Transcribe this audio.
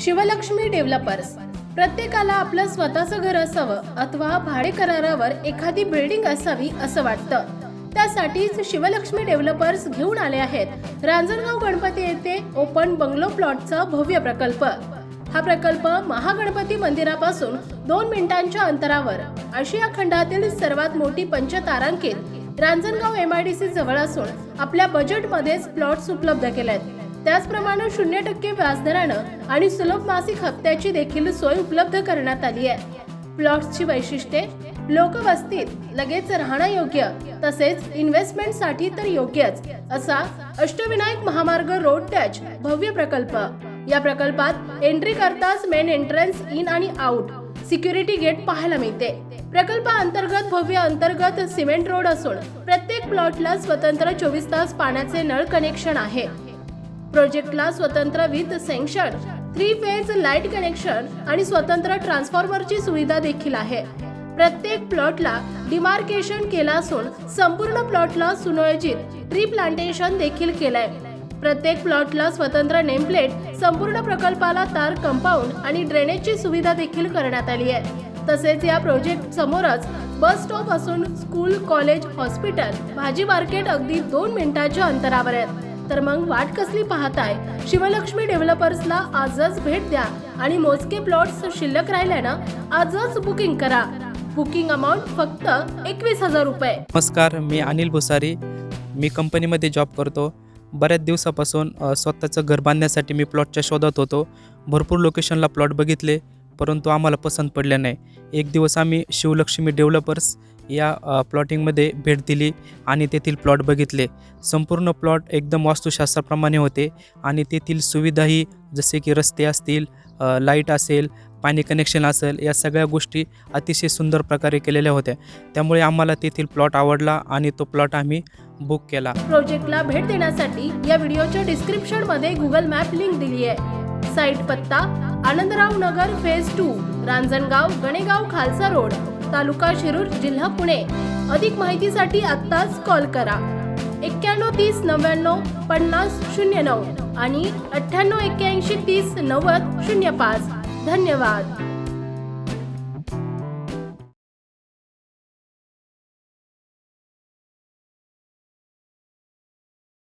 Shivlakshmi developers. प्रत्येकाला आपलं स्वतःचं घर असावं अथवा भाडे करारावर एखादी बिल्डिंग असावी असं वाटतं. त्यासाठीच शिवलक्ष्मी डेव्हलपर्स घेऊन आले आहेत. रांजणगाव गणपती येथे ओपन बंगलो प्लॉटचा भव्य प्रकल्प. हा प्रकल्प महागणपती मंदिरापासून दोन मिनिटांच्या अंतरावर आशिया खंडातील सर्वात मोठी पंचतारांकित रांजणगाव एमआयडीसी जवळ असून आपल्या बजेटमध्येच प्लॉट्स उपलब्ध केले आहेत त्याचप्रमाणे शून्य टक्के व्याजदरानं आणि सुलभ मासिक हप्त्याची देखील सोय उपलब्ध करण्यात आली आहे. प्लॉट्सची वैशिष्ट्ये लोकवस्तीत लगेच राहण्यायोग्य तसेच इन्व्हेस्टमेंटसाठी तर योग्यच असा अष्टविनायक महामार्ग रोड टच भव्य प्रकल्प. या प्रकल्पात एंट्री करताच मेन एंट्रन्स इन आणि आउट सिक्युरिटी गेट पाहायला मिळते. प्रकल्पाअंतर्गत भव्य अंतर्गत सिमेंट रोड असून प्रत्येक प्लॉटला स्वतंत्र चोवीस तास पाण्याचे नळ कनेक्शन आहे. प्रोजेक्टला स्वतंत्र with sanction three phase light connection आणि स्वतंत्र ट्रान्सफॉर्मरची सुविधा देखील आहे. प्रत्येक प्लॉटला डिमार्केशन केला असून संपूर्ण प्लॉटला सुनियोजित ट्री प्लांटेशन देखील केलंय. प्रत्येक प्लॉटला स्वतंत्र नेमप्लेट संपूर्ण प्रकल्पाला तार कंपाऊंड आणि ड्रेनेजची सुविधा देखील करण्यात आली आहे. तसेच या प्रोजेक्ट समोरच बस स्टॉप असून स्कूल कॉलेज हॉस्पिटल भाजी मार्केट अगदी दोन मिनिटाच्या अंतरावर आहेत. तर मग वाट कसली पाहताय? शिवलक्ष्मी डेव्हलपर्सला आजच भेट द्या आणि मोजके प्लॉट्स शिल्लक राहिल्यानं आजच बुकिंग करा. बुकिंग अमाऊंट फक्त एकवीस हजार रुपये. नमस्कार मी अनिल भुसारी. मी कंपनीमध्ये जॉब करतो. बऱ्याच दिवसापासून स्वतःचं घर बांधण्यासाठी मी प्लॉटच्या शोधात होतो. भरपूर लोकेशनला प्लॉट बघितले परंतु आम्हाला पसंत पडले नाही. एक दिवस आम्ही शिवलक्ष्मी डेव्हलपर्स या प्लॉटिंगमध्ये भेट दिली आणि तेथील प्लॉट बघितले. संपूर्ण प्लॉट एकदम वास्तुशास्त्राप्रमाणे होते आणि तेथील सुविधाही जसे की रस्ते असतील लाइट असेल पाणी कनेक्शन असेल या सगळ्या गोष्टी अतिशय सुंदर प्रकारे केलेल्या होत्या. त्यामुळे आम्हाला तेथील प्लॉट आवडला आणि तो प्लॉट आम्ही बुक केला. प्रोजेक्टला भेट देण्यासाठी या व्हिडिओच्या डिस्क्रिप्शनमध्ये गुगल मॅप लिंक दिली आहे. साईट पत्ता Anandrao Nagar phase two Ranjangaon Ganegaon Khalsa road taluka Shirur जिल्हा पुणे. अधिक माहितीसाठी आत्ताच कॉल करा. एक्क्याण्णव तीस नव्याण्णव पन्नास शून्य नऊ आणि अठ्ठ्याण्णव एक्क्याऐंशी तीस नव्वद शून्य पाच. धन्यवाद.